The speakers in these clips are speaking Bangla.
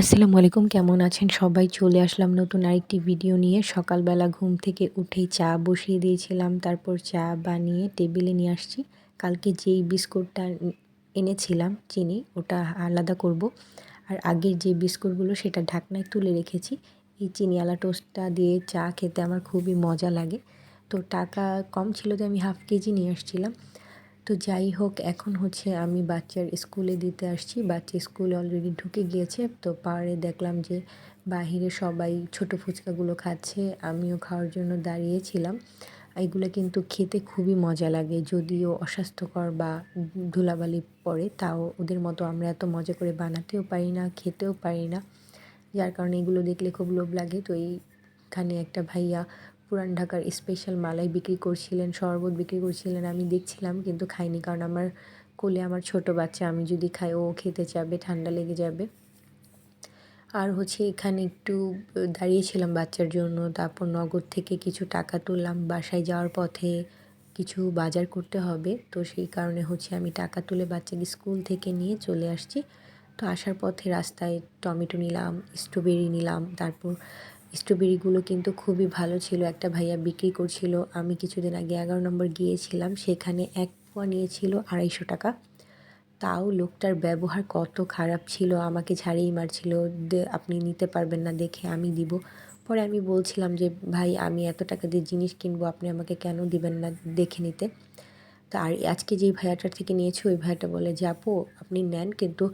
আসসালামু আলাইকুম, কেমন আছেন সবাই? চলে আসলাম নতুন আরেকটি ভিডিও নিয়ে। সকালবেলা ঘুম থেকে উঠেই চা বসিয়ে দিয়েছিলাম, তারপর চা বানিয়ে টেবিলে নিয়ে আসছি। কালকে যেই বিস্কুটটা এনেছিলাম, চিনি, ওটা আলাদা করব। আর আগের যে বিস্কুটগুলো, সেটা ঢাকনায় তুলে রেখেছি। এই চিনিওয়ালা টোস্টটা দিয়ে চা খেতে আমার খুবই মজা লাগে। তো টাকা কম ছিল তো আমি হাফ কেজি নিয়ে আসছিলাম। তো যাই হোক, এখন হচ্ছে আমি বাচ্চার স্কুলে দিতে আসছি। বাচ্চা স্কুলে অলরেডি ঢুকে গিয়েছে, তো পাড়ে দেখলাম যে বাহিরে সবাই ছোট ফুচকাগুলো খাচ্ছে, আমিও খাওয়ার জন্য দাঁড়িয়েছিলাম। এগুলো কিন্তু খেতে খুবই মজা লাগে, যদিও অস্বাস্থ্যকর বা ধুলাবালি পড়ে, তাও ওদের মতো আমরা এত মজা করে বানাতেও পারি না, খেতেও পারি না। যার কারণে এগুলো দেখলে খুব লোভ লাগে। তো এইখানে একটা ভাইয়া পুরান ঢাকার স্পেশাল মালাই বিক্রি করছিলেন, শরবত বিক্রি করছিলেন, আমি দেখছিলাম কিন্তু খাইনি কারণ আমার কোলে আমার ছোট বাচ্চা, আমি যদি খাই ও খেতে চাবে ঠান্ডা লেগে যাবে। আর হচ্ছে এখানে একটু দাঁড়িয়েছিলাম বাচ্চার জন্য, তারপর নগদ থেকে কিছু টাকা তুললাম, বাসায় যাওয়ার পথে কিছু বাজার করতে হবে, তো সেই কারণে হচ্ছে আমি টাকা তুলে বাচ্চাকে স্কুল থেকে নিয়ে চলে আসছি। তো আসার পথে রাস্তায় টমেটো নিলাম স্ট্রবেরি নিলাম, তারপর স্ট্রবেরিগুলো কিন্তু খুবই ভালো ছিল। একটা ভাইয়া বিক্রি করছিল। আমি কিছুদিন আগে এগারো নম্বর গিয়েছিলাম। সেখানে এক পোয়া নিয়েছিল আড়াইশো টাকা। তাও লোকটার ব্যবহার কত খারাপ ছিল। আমাকে ঝাড়িয়ে মারছিল। আপনি নিতে পারবেন না দেখে আমি দিব। পরে আমি বলছিলাম যে, ভাই, আমি এত টাকা দিয়ে জিনিস কিনবো, আপনি আমাকে কেন দিবেন না দেখে নিতে? তা আর আজকে যেই ভাইয়াটার থেকে নিয়েছি, ওই ভাইয়াটা বলে, যে, আপু, আপনি নেন কিন্তু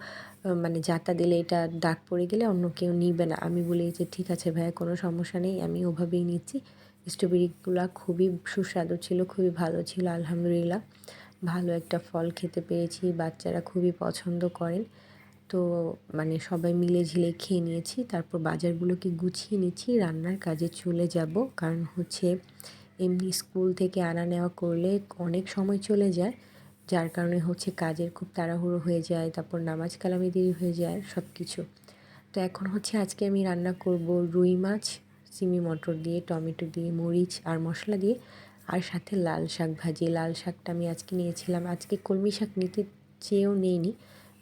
মানে যাতা দিলে এটা দাগ পড়ে গেলে অন্য কেউ নিবে না। আমি বলি যে ঠিক আছে ভাইয়া, কোনো সমস্যা নেই, আমি ওভাবেই নিচ্ছি। স্ট্রবেরিগুলো খুবই সুস্বাদু ছিল, খুবই ভালো ছিল, আলহামদুলিল্লাহ। ভালো একটা ফল খেতে পেরেছি, বাচ্চারা খুবই পছন্দ করেন। তো মানে সবাই মিলে ঝিলে খেয়ে নিয়েছি, তারপর বাজারগুলোকে গুছিয়ে নিচ্ছি, রান্নার কাজে চলে যাব। কারণ হচ্ছে এমনি স্কুল থেকে আনা নেওয়া করলে অনেক সময় চলে যায়। যার কারণে হচ্ছে কাজের খুব তাড়াহুড়ো হয়ে যায়, তারপর নামাজ কালামে দেরি হয়ে যায় সব কিছু তো এখন হচ্ছে আজকে আমি রান্না করব রুই মাছ, সিমি মটর দিয়ে, টমেটো দিয়ে, মরিচ আর মশলা দিয়ে, আর সাথে লাল শাক ভাজি। লাল শাকটা আমি আজকে নিয়েছিলাম। আজকে কলমি শাক নিতে চেয়েও নেইনি।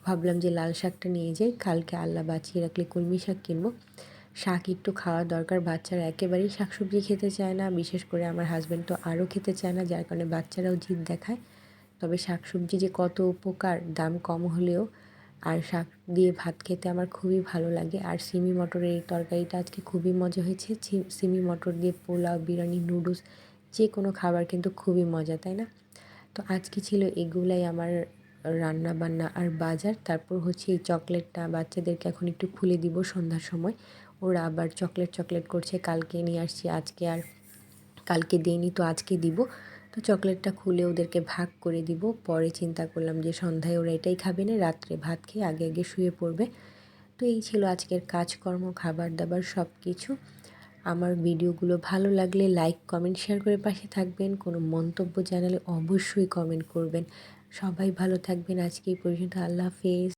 ভাবলাম যে লাল শাকটা নিয়ে যাই। কালকে আল্লাহ বাঁচিয়ে রাখলে কলমি শাক কিনবো। শাক একটু খাওয়া দরকার, বাচ্চারা একেবারেই শাকসবজি খেতে চায় না। বিশেষ করে আমার হাজব্যান্ড তো আরও খেতে চায় না, যার কারণে বাচ্চারাও জিদ দেখায়। তবে শাকসবজি যে কত উপকার, দাম কম হলেও আর শাক দিয়ে ভাত খেতে আমার খুবই ভালো লাগে। আর সিমি মটরের এই তরকারিটা আজকে খুবই মজা হয়েছে। সিমি মটর দিয়ে পোলাও, বিরিয়ানি, নুডলস যে কোনো খাবার কিন্তু খুবই মজা, তাই না? তো আজকে ছিল এগুলাই আমার রান্না বান্না আর বাজার। তারপর হচ্ছে এই চকলেটটা বাচ্চাদেরকে এখন একটু খুলে দিব সন্ধ্যার সময়। ওরা আবার চকলেট চকলেট করছে। কালকে নিয়ে আসছি, আজকে আর কালকে দিইনি, তো আজকে দিব। তো চকলেটটা খুলে ওদেরকে ভাগ করে দিব। পরে চিন্তা করলাম যে সন্ধ্যায় ওরা এটাই খাবে না, রাত্রে ভাত খেয়ে আগে আগে শুয়ে পড়বে। তো এই ছিল আজকের কাজকর্ম খাবার দাবার সব কিছু আমার ভিডিওগুলো ভালো লাগলে লাইক কমেন্ট শেয়ার করে পাশে থাকবেন। কোনো মন্তব্য জানালে অবশ্যই কমেন্ট করবেন। সবাই ভালো থাকবেন। আজকে এই পর্যন্ত আল্লাহ হাফেজ।